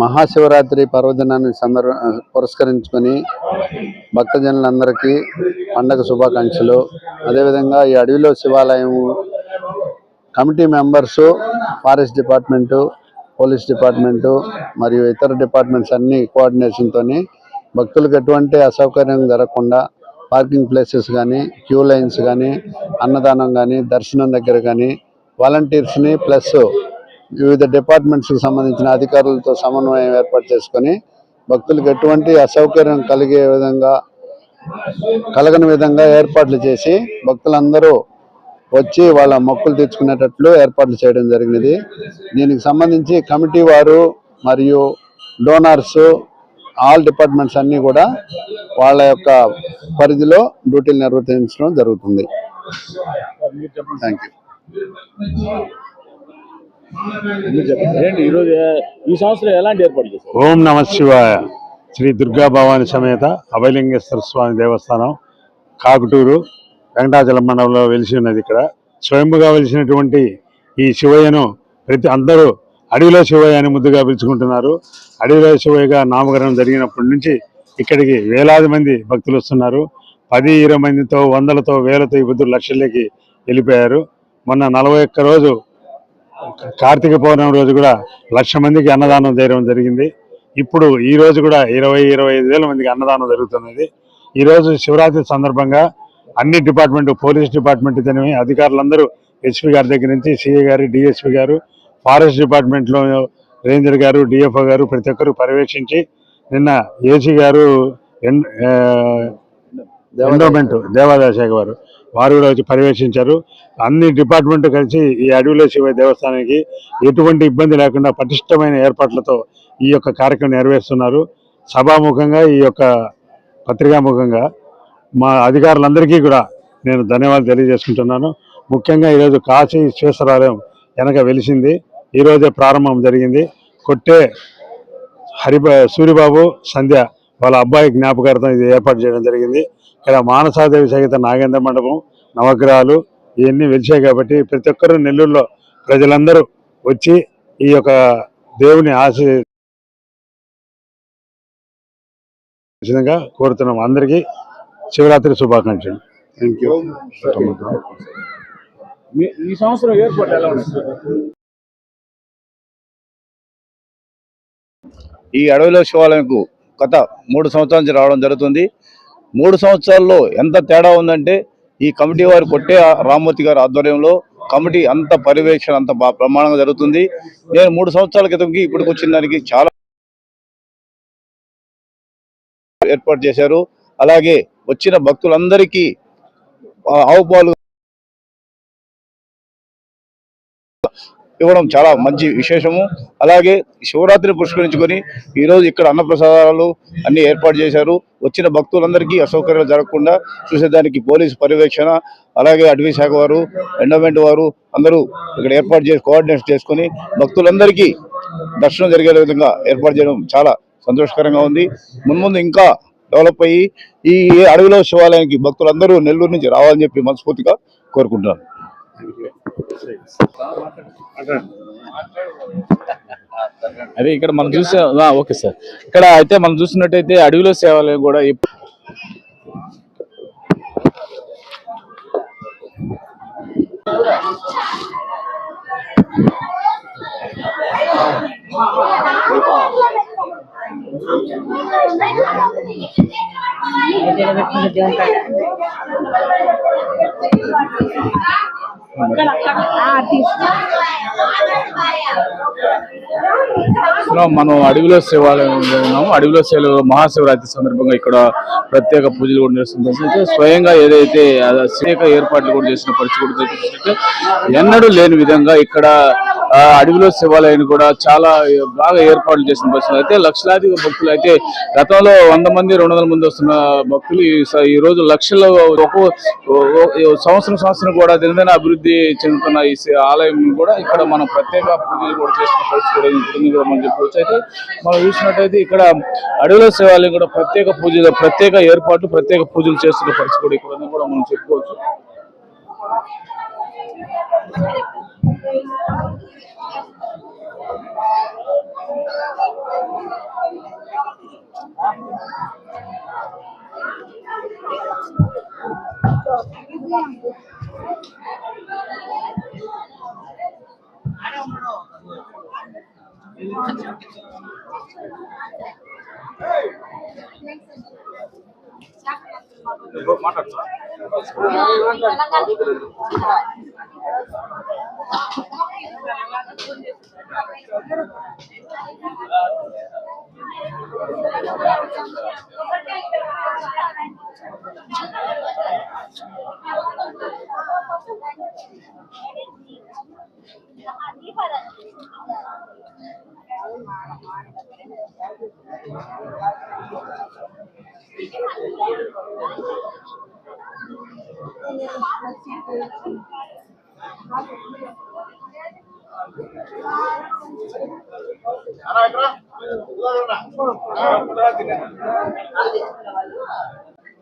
మహాశివరాత్రి పర్వదినాన్ని సందర్భ పురస్కరించుకొని భక్తజనులందరికీ పండగ శుభాకాంక్షలు. అదేవిధంగా ఈ అడవిలో శివాలయం committee members forest department police department మరియు ఇతర డిపార్ట్మెంట్స్ అన్ని కోఆర్డినేషన్తో భక్తులకు ఎటువంటి అసౌకర్యం జరగకుండా పార్కింగ్ ప్లేసెస్ కానీ క్యూ లైన్స్ కానీ అన్నదానం కానీ దర్శనం దగ్గర కానీ వాలంటీర్స్ని ప్లస్ వివిధ డిపార్ట్మెంట్స్కి సంబంధించిన అధికారులతో సమన్వయం ఏర్పాటు చేసుకొని భక్తులకు ఎటువంటి అసౌకర్యం కలిగే విధంగా కలగని విధంగా ఏర్పాట్లు చేసి భక్తులందరూ వచ్చి వాళ్ళ మొక్కులు తెచ్చుకునేటట్లు ఏర్పాట్లు చేయడం జరిగినది. దీనికి సంబంధించి కమిటీ వారు మరియు డోనార్సు ఆల్ డిపార్ట్మెంట్స్ అన్నీ కూడా వాళ్ళ యొక్క పరిధిలో డ్యూటీలు నిర్వర్తించడం జరుగుతుంది. థ్యాంక్ యూ ఏంటి ఈరోజు ఈ సంవత్సరం ఎలాంటి ఏర్పాటు చేశారు? ఓం నమ శివాయ. శ్రీ దుర్గా భవాని సమేత అభయలింగేశ్వర స్వామి దేవస్థానం కాకుటూరు వెంకటాచలం మండలంలో వెలిసి ఉన్నది ఇక్కడ. స్వయంభుగా వెలిసినటువంటి ఈ శివయ్యను ప్రతి అందరూ అడవిలో శివయ్య అని ముద్దుగా పిలుచుకుంటున్నారు. అడవిలో శివయ్యగా నామకరణం జరిగినప్పటి నుంచి ఇక్కడికి వేలాది మంది భక్తులు వస్తున్నారు. పది ఇరవై మందితో వందలతో వేలతో ఈ బుద్ధులు లక్షల్లోకి వెళ్ళిపోయారు. మొన్న నలభై ఒక్క రోజు కార్తీక పౌర్ణమి రోజు కూడా లక్ష మందికి అన్నదానం చేయడం జరిగింది. ఇప్పుడు ఈ రోజు కూడా ఇరవై ఇరవై ఐదు వేల మందికి అన్నదానం జరుగుతున్నది. ఈరోజు శివరాత్రి సందర్భంగా అన్ని డిపార్ట్మెంట్ పోలీస్ డిపార్ట్మెంట్ తనివి అధికారులందరూ ఎస్పీ గారి దగ్గర నుంచి సిఐ గారు డిఎస్పీ గారు ఫారెస్ట్ డిపార్ట్మెంట్లో రేంజర్ గారు డిఎఫ్ఓ గారు ప్రతి ఒక్కరు పర్యవేక్షించి నిన్న ఏసీ గారు ఎన్ ఎండోమెంట్ దేవాదాయ శాఖ వారు వారు కూడా వచ్చి పర్యవేక్షించారు. అన్ని డిపార్ట్మెంట్ కలిసి ఈ అడవిలో శివ దేవస్థానానికి ఎటువంటి ఇబ్బంది లేకుండా పటిష్టమైన ఏర్పాట్లతో ఈ యొక్క కార్యక్రమం నెరవేరుస్తున్నారు. సభాముఖంగా ఈ యొక్క పత్రికాముఖంగా మా అధికారులందరికీ కూడా నేను ధన్యవాదాలు తెలియజేసుకుంటున్నాను. ముఖ్యంగా ఈరోజు కాశీ విశ్వేశ్వరాలయం వెనక వెలిసింది. ఈరోజే ప్రారంభం జరిగింది. కొట్టే హరి సూరిబాబు సంధ్య వాళ్ళ అబ్బాయి జ్ఞాపకార్థం ఇది ఏర్పాటు చేయడం జరిగింది. ఇక్కడ మానసాదేవి సహిత నాగేంద్ర మండపం నవగ్రహాలు ఇవన్నీ వెలిచాయి కాబట్టి ప్రతి ఒక్కరూ నెల్లూరులో ప్రజలందరూ వచ్చి ఈ యొక్క దేవుని ఆశంగా విధంగా కోరుతున్నాం. అందరికీ శివరాత్రి శుభాకాంక్షలు. థ్యాంక్ యూ ఈ సంవత్సరం ఏర్పాటు ఎలా ఈ అడవిలో శివాలయంకు గత మూడు సంవత్సరాల నుంచి రావడం జరుగుతుంది. మూడు సంవత్సరాల్లో ఎంత తేడా ఉందంటే ఈ కమిటీ వారు కొట్టే రామ్మూర్తి గారి ఆధ్వర్యంలో కమిటీ అంత పర్యవేక్షణ అంత ప్రమాణంగా జరుగుతుంది. నేను మూడు సంవత్సరాల క్రితంకి ఇప్పటికి వచ్చిన దానికి చాలా ఏర్పాటు చేశారు. అలాగే వచ్చిన భక్తులందరికీ ఆవుపాలు ఇవ్వడం చాలా మంచి విశేషము. అలాగే శివరాత్రి పురస్కరించుకొని ఈరోజు ఇక్కడ అన్నప్రసాదాలు అన్ని ఏర్పాటు చేశారు. వచ్చిన భక్తులందరికీ అసౌకర్యాలు జరగకుండా చూసేదానికి పోలీసు పర్యవేక్షణ అలాగే అటవీ శాఖ వారు ఎండోమెంట్ వారు అందరూ ఇక్కడ ఏర్పాటు చేసి కోఆర్డినేషన్ చేసుకొని భక్తులందరికీ దర్శనం జరిగే విధంగా ఏర్పాటు చేయడం చాలా సంతోషకరంగా ఉంది. మున్ముందు ఇంకా డెవలప్ అయ్యి ఈ అడవిలో శివాలయానికి భక్తులందరూ నెల్లూరు నుంచి రావాలని చెప్పి మనస్ఫూర్తిగా కోరుకుంటున్నాను. అదే ఇక్కడ మనం చూసే ఓకే సార్. ఇక్కడ అయితే మనం చూసినట్టయితే అడవిలో సేవలు కూడా ఇప్పుడు మనం మనం అడవిలో శివాలయం ఉన్నాము. అడవిలో శివ మహాశివరాత్రి సందర్భంగా ఇక్కడ ప్రత్యేక పూజలు కూడా నిర్వహిస్తుంది స్వయంగా ఏదైతే ప్రత్యేక ఏర్పాట్లు కూడా చేసిన పరిస్థితి కూడా ఎన్నడూ లేని విధంగా ఇక్కడ అడవిలో శివాలయాన్ని కూడా చాలా బాగా ఏర్పాట్లు చేసిన పరిస్థితి అయితే లక్షలాది భక్తులు అయితే గతంలో వంద మంది రెండు వందల మంది వస్తున్న భక్తులు ఈ స- ఈ రోజు లక్షల్లో ఒక సంవత్సరం సంవత్సరం కూడా దినదిన అభివృద్ధి చెందుతున్న ఈ ఆలయం కూడా ఇక్కడ మనం ప్రత్యేక పూజలు కూడా చేసిన పరిస్థితి కూడా ఉంటుంది కూడా మనం చెప్పుకోవచ్చు. అయితే మనం చూసినట్టయితే ఇక్కడ అడవిలో శివాలయం కూడా ప్రత్యేక పూజలు ప్రత్యేక ఏర్పాట్లు ప్రత్యేక పూజలు చేస్తున్న పరిస్థితి కూడా ఇక్కడ కూడా మనం చెప్పుకోవచ్చు. మాట్లాడుతున్నా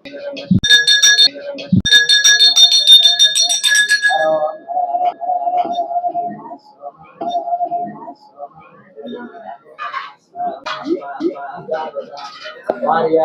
Gracias. somebody